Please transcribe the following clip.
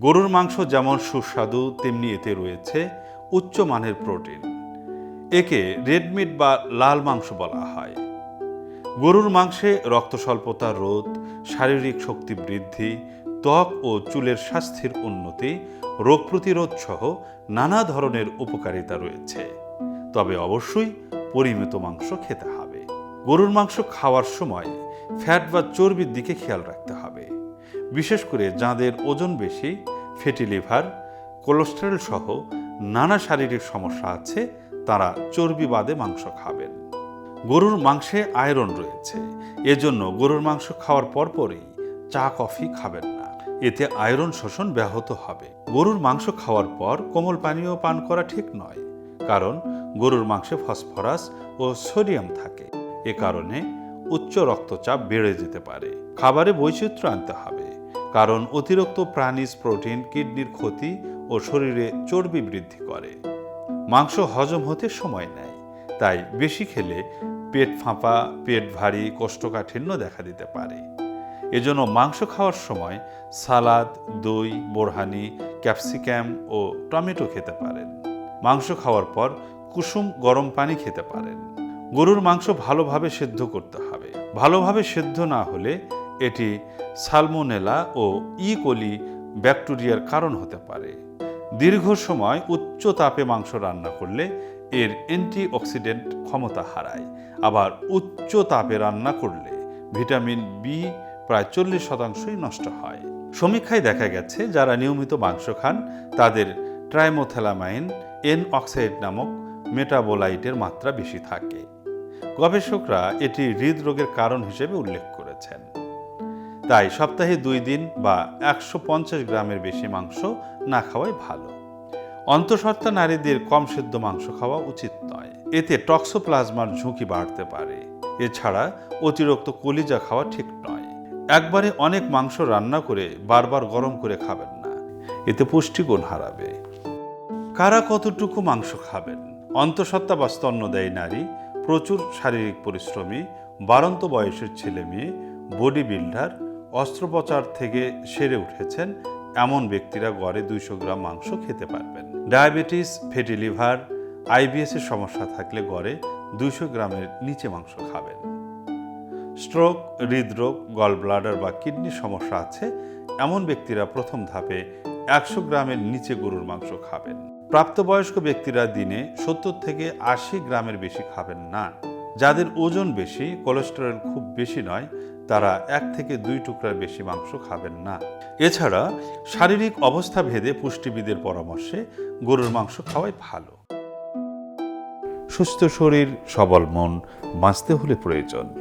গরুর মাংস যেমন সুস্বাদু, তেমনি এতে রয়েছে উচ্চ মানের প্রোটিন। একে রেডমিট বা লাল মাংস বলা হয়। গরুর মাংসে রক্ত স্বল্পতা রোধ শারীরিক শক্তি বৃদ্ধি, ত্বক ও চুলের স্বাস্থ্যের উন্নতি, রোগ প্রতিরোধ সহ নানা ধরনের উপকারিতা রয়েছে। তবে অবশ্যই পরিমিত মাংস খেতে হবে। গরুর মাংস খাওয়ার সময় ফ্যাট বা চর্বির দিকে খেয়াল রাখতে হবে। বিশেষ করে যাদের ওজন বেশি ফ্যাটি লিভার কোলেস্টেরল সহ নানা শারীরিক সমস্যা আছে, তারা চর্বি বাদে মাংস খাবেন। গরুর মাংসে আয়রন রয়েছে, এজন্য গরুর মাংস খাওয়ার পরপরই চা, কফি খাবেন না। এতে আয়রন শোষণ ব্যাহত হবে। গরুর মাংস খাওয়ার পর কোমল পানীয় পান করা ঠিক নয়, কারণ গরুর মাংসে ফসফরাস ও সোডিয়াম থাকে। এ কারণে উচ্চ রক্তচাপ বেড়ে যেতে পারে। খাবারে বৈচিত্র্য আনতে হবে। কারণ অতিরিক্ত প্রাণীজ প্রোটিন কিডনির ক্ষতি ও শরীরে চর্বি বৃদ্ধি করে। মাংস হজম হতে সময় নেয়, তাই বেশি খেলে পেট ফাঁপা, পেট ভারী, কোষ্ঠকাঠিন্য দেখা দিতে পারে। এজন্য মাংস খাওয়ার সময় সালাদ, দই, বোরহানি ক্যাপসিক্যাম ও টমেটো খেতে পারেন। মাংস খাওয়ার পর কুসুম গরম পানি খেতে পারেন। গরুর মাংস ভালোভাবে সেদ্ধ করতে হবে। ভালোভাবে সেদ্ধ না হলে এটি সালমোনেলা ও ই কোলি ব্যাকটেরিয়ার কারণ হতে পারে। দীর্ঘ সময় উচ্চ তাপে মাংস রান্না করলে এর অ্যান্টিঅক্সিডেন্ট ক্ষমতা হারায়। আবার উচ্চ তাপে রান্না করলে ভিটামিন বি প্রায় চল্লিশ শতাংশই নষ্ট হয়। সমীক্ষায় দেখা গেছে, যারা নিয়মিত মাংস খান, তাদের ট্রাইমোথেলামাইন এন অক্সাইড নামক মেটাবোলাইটের মাত্রা বেশি থাকে। গবেষকরা এটি হৃদরোগের কারণ হিসেবে উল্লেখ করেছেন। তাই সপ্তাহে দুই দিন বা একশো পঞ্চাশ গ্রামের বেশি মাংস না খাওয়াই ভালো। অন্তঃসত্ত্বা নারীদের কম সেদ্ধ মাংস খাওয়া উচিত নয়। এতে টক্সোপ্লাজমার ঝুঁকি বাড়তে পারে। এছাড়া অতিরিক্ত কলিজা খাওয়া ঠিক নয়। একবারে অনেক মাংস রান্না করে বারবার গরম করে খাবেন না। এতে পুষ্টিগুণ হারাবে। কারা কতটুকু মাংস খাবেন? অন্তঃসত্ত্বা বা স্তন্যদায়ী নারী, প্রচুর শারীরিক পরিশ্রমী বারন্ত বয়সের ছেলে মেয়ে বডি বিল্ডার অস্ত্রোপচার থেকে সেরে উঠেছেন এমন ব্যক্তিরা গড়ে দুইশো গ্রাম মাংস খেতে পারবেন। ডায়াবেটিস, ফ্যাটি লিভার, আইবিএস এর সমস্যা থাকলে গড়ে দুইশো গ্রামের নিচে মাংস খাবেন। স্ট্রোক, হৃদরোগ গল ব্লাডার বা কিডনির সমস্যা আছে, এমন ব্যক্তিরা প্রথম ধাপে একশো গ্রামের নিচে গরুর মাংস খাবেন। প্রাপ্তবয়স্ক ব্যক্তিরা দিনে সত্তর থেকে আশি গ্রামের বেশি খাবেন না। যাদের ওজন বেশি, কোলেস্টেরল খুব বেশি নয় তারা এক থেকে দুই টুকরার বেশি মাংস খাবেন না। এছাড়া শারীরিক অবস্থা ভেদে পুষ্টিবিদের পরামর্শে গরুর মাংস খাওয়াই ভালো। সুস্থ শরীর, সবল মন, বাঁচতে হলে প্রয়োজন।